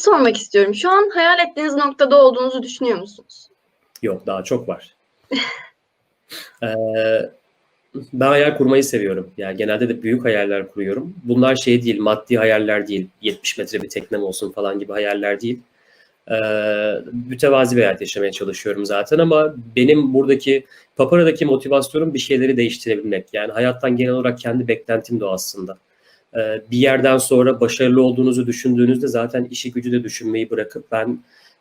sormak istiyorum. Şu an hayal ettiğiniz noktada olduğunuzu düşünüyor musunuz? Yok daha çok var. ee, ben hayal kurmayı seviyorum. Yani genelde de büyük hayaller kuruyorum. Bunlar şey değil, maddi hayaller değil. 70 metre bir teknem olsun falan gibi hayaller değil. Ee, mütevazi bir hayat yaşamaya çalışıyorum zaten ama benim buradaki Papara'daki motivasyonum bir şeyleri değiştirebilmek. Yani hayattan genel olarak kendi beklentim de o aslında. Ee, bir yerden sonra başarılı olduğunuzu düşündüğünüzde zaten işi gücü de düşünmeyi bırakıp ben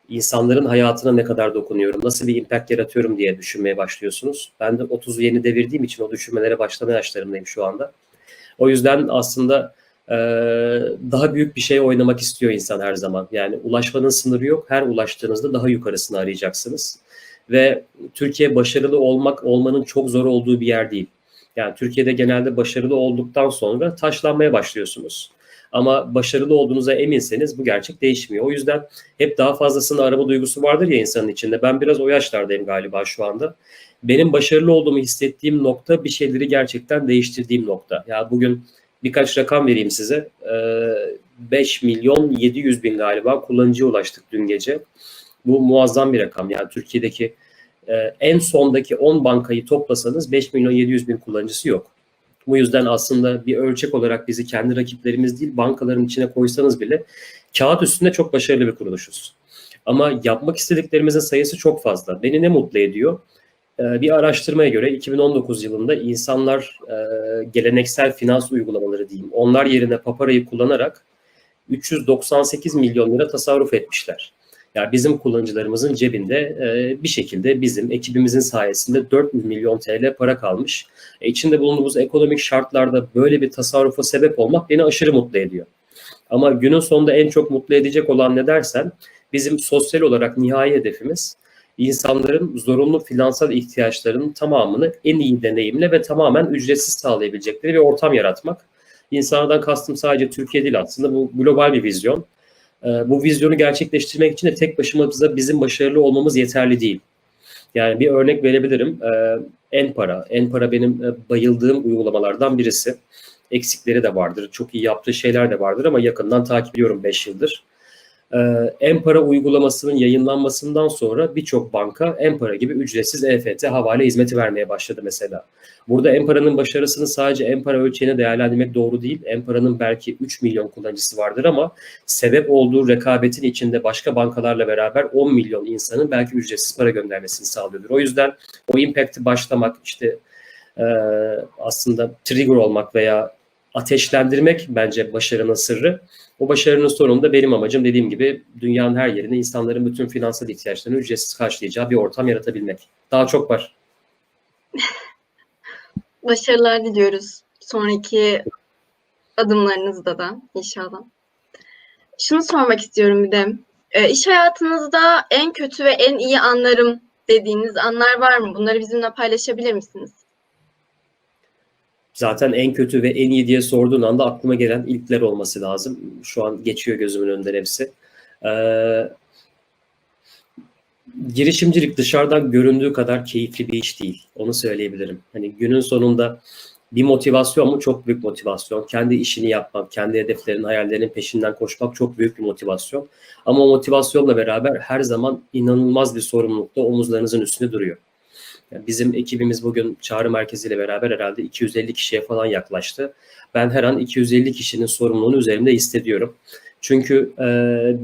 insanların hayatına ne kadar dokunuyorum, nasıl bir impact yaratıyorum diye düşünmeye başlıyorsunuz. Ben de 30'u yeni devirdiğim için o düşünmelere başlama yaşlarındayım şu anda. O yüzden aslında e, daha büyük bir şey oynamak istiyor insan her zaman. Yani ulaşmanın sınırı yok. Her ulaştığınızda daha yukarısını arayacaksınız. Ve Türkiye başarılı olmak olmanın çok zor olduğu bir yer değil. Yani Türkiye'de genelde başarılı olduktan sonra taşlanmaya başlıyorsunuz. Ama başarılı olduğunuza eminseniz bu gerçek değişmiyor. O yüzden hep daha fazlasını araba duygusu vardır ya insanın içinde. Ben biraz o yaşlardayım galiba şu anda. Benim başarılı olduğumu hissettiğim nokta bir şeyleri gerçekten değiştirdiğim nokta. Ya bugün birkaç rakam vereyim size. 5 milyon 700 bin galiba kullanıcıya ulaştık dün gece. Bu muazzam bir rakam. Yani Türkiye'deki en sondaki 10 bankayı toplasanız 5 milyon 700 bin kullanıcısı yok. Bu yüzden aslında bir ölçek olarak bizi kendi rakiplerimiz değil bankaların içine koysanız bile kağıt üstünde çok başarılı bir kuruluşuz. Ama yapmak istediklerimizin sayısı çok fazla. Beni ne mutlu ediyor? Ee, bir araştırmaya göre 2019 yılında insanlar e, geleneksel finans uygulamaları diyeyim, onlar yerine paparayı kullanarak 398 milyon lira tasarruf etmişler. Yani bizim kullanıcılarımızın cebinde e, bir şekilde bizim ekibimizin sayesinde 400 milyon TL para kalmış. E, içinde bulunduğumuz ekonomik şartlarda böyle bir tasarrufa sebep olmak beni aşırı mutlu ediyor. Ama günün sonunda en çok mutlu edecek olan ne dersen bizim sosyal olarak nihai hedefimiz insanların zorunlu finansal ihtiyaçlarının tamamını en iyi deneyimle ve tamamen ücretsiz sağlayabilecekleri bir ortam yaratmak. İnsanlardan kastım sadece Türkiye değil aslında bu global bir vizyon. Ee, bu vizyonu gerçekleştirmek için de tek başımıza bizim başarılı olmamız yeterli değil. Yani bir örnek verebilirim. Ee, Enpara. Enpara benim e, bayıldığım uygulamalardan birisi. Eksikleri de vardır. Çok iyi yaptığı şeyler de vardır ama yakından takip ediyorum 5 yıldır. Ee, Empara uygulamasının yayınlanmasından sonra birçok banka Empara gibi ücretsiz EFT havale hizmeti vermeye başladı mesela. Burada Empara'nın başarısını sadece Empara ölçeğine değerlendirmek doğru değil. Empara'nın belki 3 milyon kullanıcısı vardır ama sebep olduğu rekabetin içinde başka bankalarla beraber 10 milyon insanın belki ücretsiz para göndermesini sağlıyordur. O yüzden o impact'i başlamak işte e, aslında trigger olmak veya ateşlendirmek bence başarının sırrı. O başarının sonunda benim amacım dediğim gibi dünyanın her yerinde insanların bütün finansal ihtiyaçlarını ücretsiz karşılayacağı bir ortam yaratabilmek. Daha çok var. Başarılar diliyoruz sonraki adımlarınızda da inşallah. Şunu sormak istiyorum bir de. E, iş hayatınızda en kötü ve en iyi anlarım dediğiniz anlar var mı? Bunları bizimle paylaşabilir misiniz? Zaten en kötü ve en iyi diye sorduğun anda aklıma gelen ilkler olması lazım. Şu an geçiyor gözümün önünden hepsi. Ee, girişimcilik dışarıdan göründüğü kadar keyifli bir iş değil. Onu söyleyebilirim. Hani günün sonunda bir motivasyon mu? Çok büyük motivasyon. Kendi işini yapmak, kendi hedeflerin, hayallerinin peşinden koşmak çok büyük bir motivasyon. Ama o motivasyonla beraber her zaman inanılmaz bir sorumluluk da omuzlarınızın üstünde duruyor. Bizim ekibimiz bugün çağrı merkeziyle beraber herhalde 250 kişiye falan yaklaştı. Ben her an 250 kişinin sorumluluğunu üzerimde hissediyorum. Çünkü e,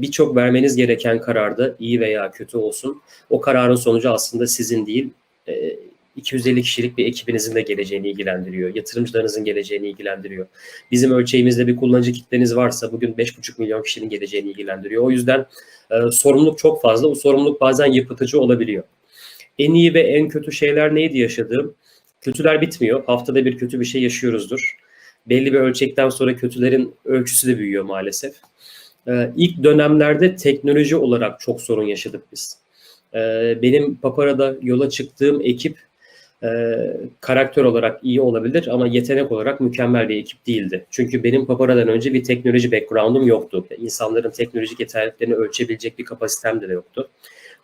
birçok vermeniz gereken kararda iyi veya kötü olsun o kararın sonucu aslında sizin değil e, 250 kişilik bir ekibinizin de geleceğini ilgilendiriyor. Yatırımcılarınızın geleceğini ilgilendiriyor. Bizim ölçeğimizde bir kullanıcı kitleniz varsa bugün 5,5 milyon kişinin geleceğini ilgilendiriyor. O yüzden e, sorumluluk çok fazla. O sorumluluk bazen yıpratıcı olabiliyor. En iyi ve en kötü şeyler neydi yaşadığım? Kötüler bitmiyor. Haftada bir kötü bir şey yaşıyoruzdur. Belli bir ölçekten sonra kötülerin ölçüsü de büyüyor maalesef. Ee, ilk dönemlerde teknoloji olarak çok sorun yaşadık biz. Ee, benim Papara'da yola çıktığım ekip e, karakter olarak iyi olabilir ama yetenek olarak mükemmel bir ekip değildi. Çünkü benim Papara'dan önce bir teknoloji background'um yoktu. İnsanların teknolojik yeteneklerini ölçebilecek bir kapasitem de yoktu.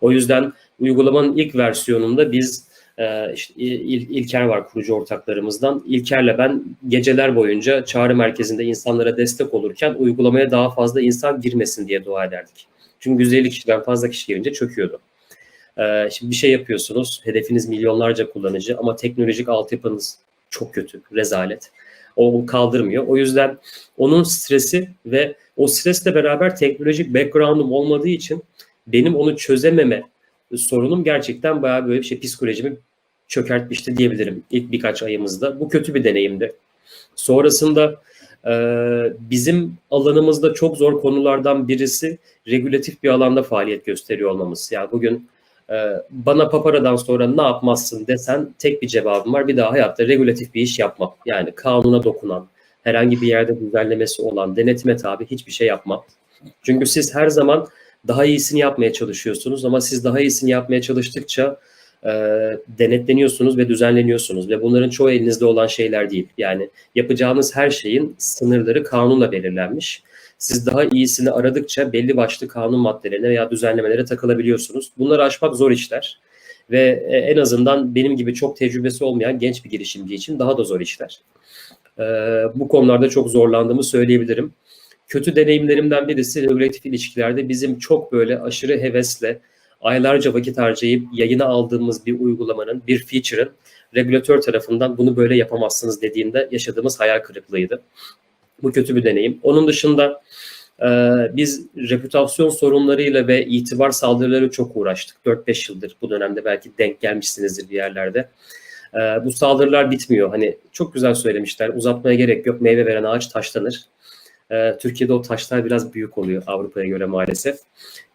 O yüzden uygulamanın ilk versiyonunda biz Ee, işte İl- İlker var kurucu ortaklarımızdan. İlker'le ben geceler boyunca çağrı merkezinde insanlara destek olurken uygulamaya daha fazla insan girmesin diye dua ederdik. Çünkü 150 kişiden fazla kişi girince çöküyordu. Ee, şimdi bir şey yapıyorsunuz, hedefiniz milyonlarca kullanıcı ama teknolojik altyapınız çok kötü, rezalet. O kaldırmıyor. O yüzden onun stresi ve o stresle beraber teknolojik background'um olmadığı için benim onu çözememe sorunum gerçekten bayağı böyle bir şey psikolojimi çökertmişti diyebilirim ilk birkaç ayımızda. Bu kötü bir deneyimdi. Sonrasında e, bizim alanımızda çok zor konulardan birisi regülatif bir alanda faaliyet gösteriyor olmamız. Yani bugün e, bana paparadan sonra ne yapmazsın desen tek bir cevabım var. Bir daha hayatta regülatif bir iş yapmam. Yani kanuna dokunan, herhangi bir yerde düzenlemesi olan, denetime tabi hiçbir şey yapmam. Çünkü siz her zaman daha iyisini yapmaya çalışıyorsunuz ama siz daha iyisini yapmaya çalıştıkça e, denetleniyorsunuz ve düzenleniyorsunuz ve bunların çoğu elinizde olan şeyler değil. Yani yapacağınız her şeyin sınırları kanunla belirlenmiş. Siz daha iyisini aradıkça belli başlı kanun maddelerine veya düzenlemelere takılabiliyorsunuz. Bunları aşmak zor işler ve e, en azından benim gibi çok tecrübesi olmayan genç bir girişimci için daha da zor işler. E, bu konularda çok zorlandığımı söyleyebilirim kötü deneyimlerimden birisi regülatif ilişkilerde bizim çok böyle aşırı hevesle aylarca vakit harcayıp yayına aldığımız bir uygulamanın, bir feature'ın regülatör tarafından bunu böyle yapamazsınız dediğinde yaşadığımız hayal kırıklığıydı. Bu kötü bir deneyim. Onun dışında e, biz reputasyon sorunlarıyla ve itibar saldırıları çok uğraştık. 4-5 yıldır bu dönemde belki denk gelmişsinizdir bir yerlerde. E, bu saldırılar bitmiyor. Hani çok güzel söylemişler. Uzatmaya gerek yok. Meyve veren ağaç taşlanır. Ee, Türkiye'de o taşlar biraz büyük oluyor Avrupa'ya göre maalesef.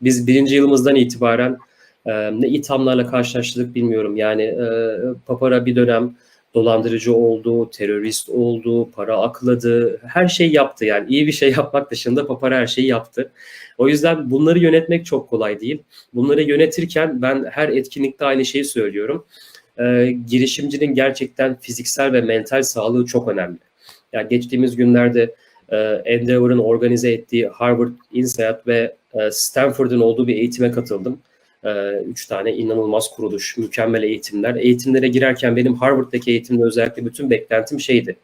Biz birinci yılımızdan itibaren e, ne ithamlarla karşılaştık bilmiyorum. Yani e, Papara bir dönem dolandırıcı oldu, terörist oldu, para akladı, her şey yaptı. Yani iyi bir şey yapmak dışında Papara her şeyi yaptı. O yüzden bunları yönetmek çok kolay değil. Bunları yönetirken ben her etkinlikte aynı şeyi söylüyorum. E, girişimcinin gerçekten fiziksel ve mental sağlığı çok önemli. Yani geçtiğimiz günlerde Endeavor'ın organize ettiği Harvard, INSEAD ve e, Stanford'ın olduğu bir eğitime katıldım. E, üç tane inanılmaz kuruluş, mükemmel eğitimler. Eğitimlere girerken benim Harvard'daki eğitimde özellikle bütün beklentim şeydi.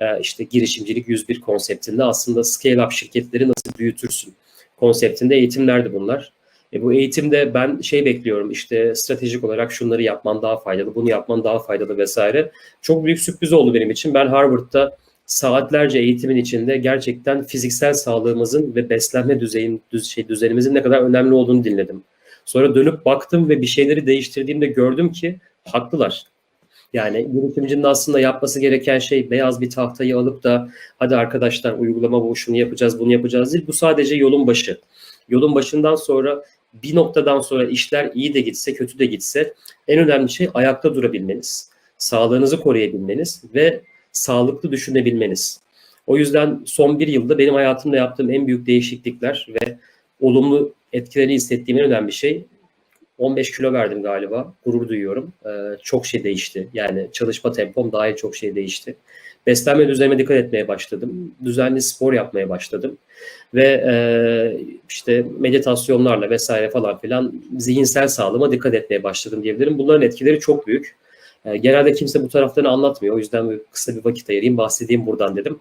E, işte girişimcilik 101 konseptinde aslında scale-up şirketleri nasıl büyütürsün konseptinde eğitimlerdi bunlar. E, bu eğitimde ben şey bekliyorum işte stratejik olarak şunları yapman daha faydalı, bunu yapman daha faydalı vesaire. Çok büyük sürpriz oldu benim için. Ben Harvard'da saatlerce eğitimin içinde gerçekten fiziksel sağlığımızın ve beslenme düzeyin, düz, şey, düzenimizin ne kadar önemli olduğunu dinledim. Sonra dönüp baktım ve bir şeyleri değiştirdiğimde gördüm ki haklılar. Yani girişimcinin aslında yapması gereken şey beyaz bir tahtayı alıp da hadi arkadaşlar uygulama bu şunu yapacağız bunu yapacağız değil. Bu sadece yolun başı. Yolun başından sonra bir noktadan sonra işler iyi de gitse kötü de gitse en önemli şey ayakta durabilmeniz. Sağlığınızı koruyabilmeniz ve sağlıklı düşünebilmeniz. O yüzden son bir yılda benim hayatımda yaptığım en büyük değişiklikler ve olumlu etkilerini hissettiğim en önemli şey 15 kilo verdim galiba. Gurur duyuyorum. Ee, çok şey değişti. Yani çalışma tempom daha iyi çok şey değişti. Beslenme düzenime dikkat etmeye başladım. Düzenli spor yapmaya başladım. Ve e, işte meditasyonlarla vesaire falan filan zihinsel sağlığıma dikkat etmeye başladım diyebilirim. Bunların etkileri çok büyük. E, genelde kimse bu taraflarını anlatmıyor. O yüzden kısa bir vakit ayırayım, bahsedeyim buradan dedim.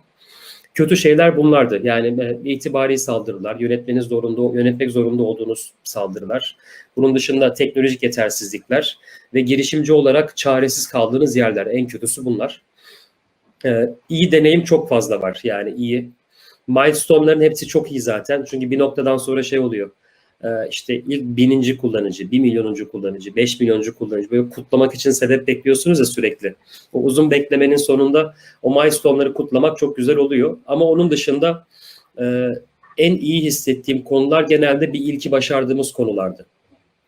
Kötü şeyler bunlardı. Yani e, itibari saldırılar, yönetmeniz zorunda, yönetmek zorunda olduğunuz saldırılar. Bunun dışında teknolojik yetersizlikler ve girişimci olarak çaresiz kaldığınız yerler. En kötüsü bunlar. Ee, iyi deneyim çok fazla var. Yani iyi. Milestone'ların hepsi çok iyi zaten. Çünkü bir noktadan sonra şey oluyor. Ee, işte ilk bininci kullanıcı, bir milyonuncu kullanıcı, beş milyoncu kullanıcı böyle kutlamak için sebep bekliyorsunuz ya sürekli. O uzun beklemenin sonunda o milestone'ları kutlamak çok güzel oluyor. Ama onun dışında e, en iyi hissettiğim konular genelde bir ilki başardığımız konulardı.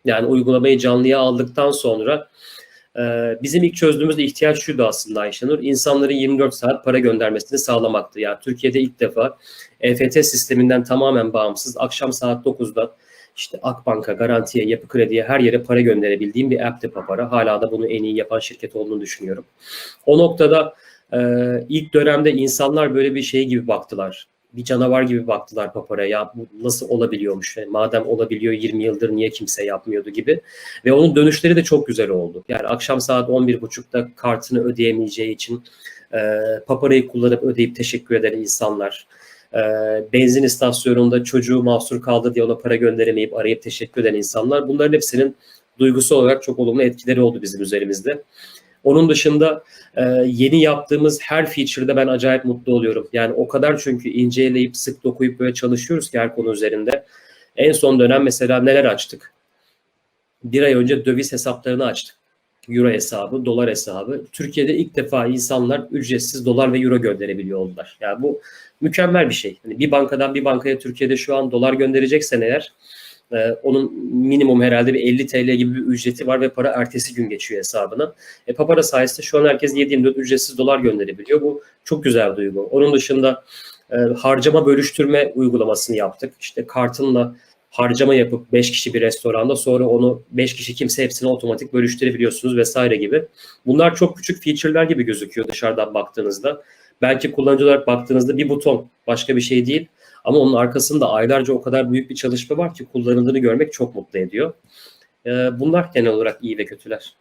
Yani uygulamayı canlıya aldıktan sonra e, bizim ilk çözdüğümüz ihtiyaç şuydu aslında Ayşenur. İnsanların 24 saat para göndermesini sağlamaktı. Yani Türkiye'de ilk defa EFT sisteminden tamamen bağımsız akşam saat 9'da işte Akbank'a, Garanti'ye, Yapı Kredi'ye her yere para gönderebildiğim bir app'ti Papara. Hala da bunu en iyi yapan şirket olduğunu düşünüyorum. O noktada e, ilk dönemde insanlar böyle bir şey gibi baktılar. bir canavar gibi baktılar Papara'ya. Ya bu nasıl olabiliyormuş? Yani madem olabiliyor 20 yıldır niye kimse yapmıyordu gibi. Ve onun dönüşleri de çok güzel oldu. Yani akşam saat 11.30'da kartını ödeyemeyeceği için e, Papara'yı kullanıp ödeyip teşekkür eden insanlar. E, benzin istasyonunda çocuğu mahsur kaldı diye ona para gönderemeyip arayıp teşekkür eden insanlar. Bunların hepsinin duygusu olarak çok olumlu etkileri oldu bizim üzerimizde. Onun dışında e, yeni yaptığımız her feature'da ben acayip mutlu oluyorum. Yani o kadar çünkü inceleyip sık dokuyup böyle çalışıyoruz ki her konu üzerinde. En son dönem mesela neler açtık? Bir ay önce döviz hesaplarını açtık. Euro hesabı, dolar hesabı. Türkiye'de ilk defa insanlar ücretsiz dolar ve euro gönderebiliyor oldular. Yani bu mükemmel bir şey. Yani bir bankadan bir bankaya Türkiye'de şu an dolar göndereceksen eğer ee, onun minimum herhalde bir 50 TL gibi bir ücreti var ve para ertesi gün geçiyor hesabına. E, Papara sayesinde şu an herkes 7-24 ücretsiz dolar gönderebiliyor. Bu çok güzel bir duygu. Onun dışında e, harcama bölüştürme uygulamasını yaptık. İşte kartınla harcama yapıp 5 kişi bir restoranda sonra onu 5 kişi kimse hepsini otomatik bölüştürebiliyorsunuz vesaire gibi. Bunlar çok küçük feature'lar gibi gözüküyor dışarıdan baktığınızda. Belki kullanıcı olarak baktığınızda bir buton başka bir şey değil. Ama onun arkasında aylarca o kadar büyük bir çalışma var ki kullanıldığını görmek çok mutlu ediyor. Ee, Bunlar genel olarak iyi ve kötüler.